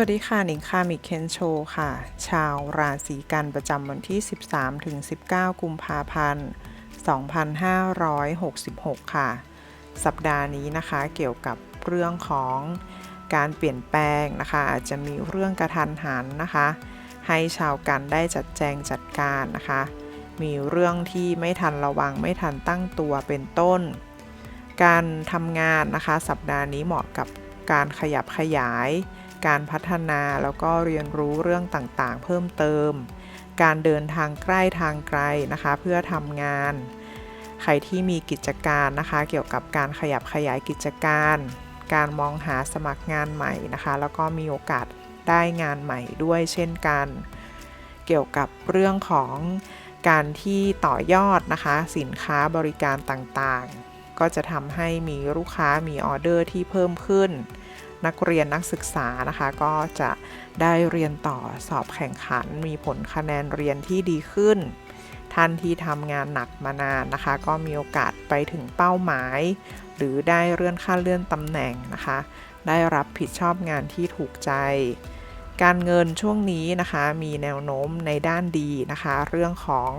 วัสดีค่ะ หนิงคามิเคนโชค่ะ ชาวราศีกันประจำวันที่ 13ถึง19 กุมภาพันธ์ 2566 ค่ะ สัปดาห์นี้นะคะเกี่ยวกับเรื่องของการเปลี่ยนแปลงนะคะ อาจจะมีเรื่องกระทันหันนะคะ ให้ชาวกันได้จัดแจงจัดการนะคะ มีเรื่องที่ไม่ทันระวังไม่ทันตั้งตัวเป็นต้น การทำงานนะคะ สัปดาห์นี้เหมาะกับการขยับขยาย การพัฒนาแล้วก็เรียนรู้เรื่องต่างๆ เพิ่มเติม การเดินทางใกล้ทางไกลนะคะ เพื่อทำงาน ใครที่มีกิจการนะคะ เกี่ยวกับการขยับขยายกิจการ การมองหาสมัครงานใหม่นะคะ แล้วก็มีโอกาสได้งานใหม่ด้วยเช่นกัน เกี่ยวกับเรื่องของการที่ต่อยอดนะคะ สินค้าบริการต่างๆ ก็จะทำให้มีลูกค้ามีออเดอร์ที่เพิ่มขึ้น นักเรียนนักศึกษานะคะ ก็จะได้เรียนต่อสอบแข่งขัน มีผลคะแนนเรียนที่ดีขึ้น ท่านที่ทำงานหนักมานานนะคะ ก็มีโอกาสไปถึงเป้าหมาย หรือได้เลื่อนขั้นเลื่อนตำแหน่งนะคะ ได้รับผิดชอบงานที่ถูกใจ การเงินช่วงนี้นะคะมีแนวโน้มในด้านดีนะคะ เรื่องของ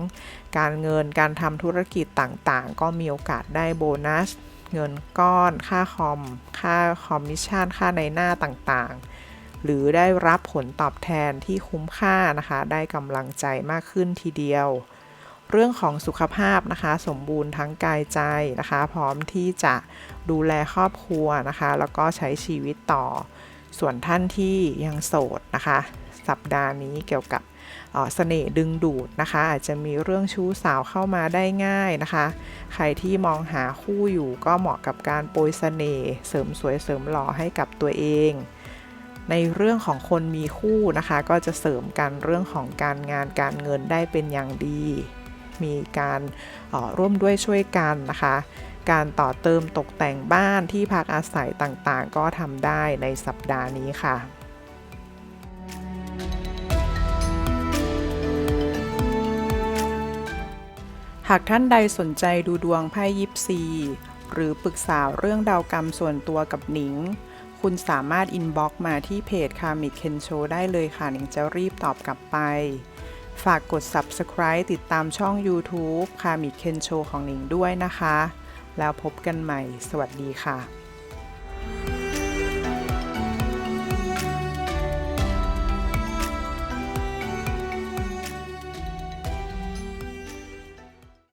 การเงินการทำธุรกิจต่างๆ ก็มีโอกาสได้โบนัส เงินก้อน ค่าคอม ค่าคอมมิชชั่น ค่าในหน้าต่างๆ หรือได้รับผลตอบแทนที่คุ้มค่านะคะ ได้กำลังใจมากขึ้นทีเดียว เรื่องของสุขภาพนะคะ สมบูรณ์ทั้งกายใจนะคะ พร้อมที่จะดูแลครอบครัวนะคะ แล้วก็ใช้ชีวิตต่อ ส่วนท่านที่ยังโสดนะคะ สัปดาห์นี้เกี่ยวกับเสน่ห์ดึงดูดนะคะ อาจจะมีเรื่องชู้สาวเข้ามาได้ง่ายนะคะ ใครที่มองหาคู่อยู่ก็เหมาะกับการโปรยเสน่ห์เสริมสวยเสริมหล่อให้กับตัวเอง ในเรื่องของคนมีคู่นะคะ ก็จะเสริมกันเรื่องของการงานการเงินได้เป็นอย่างดี มีการร่วมด้วยช่วยกันนะคะ การต่อเติมตกแต่งบ้านที่พักอาศัยต่างๆ ก็ทำได้ในสัปดาห์นี้ค่ะ หากท่านใดสนใจดูดวงไพ่ยิปซี หรือปรึกษาเรื่องดาวกรรมส่วนตัวกับหนิง คุณสามารถอินบ็อกมาที่เพจคามิเคนโชได้เลยค่ะหนิงจะรีบตอบกลับไป ฝากกด Subscribe ติดตามช่อง YouTube คามิเคนโชของหนิงด้วยนะคะ แล้วพบกันใหม่ สวัสดีค่ะ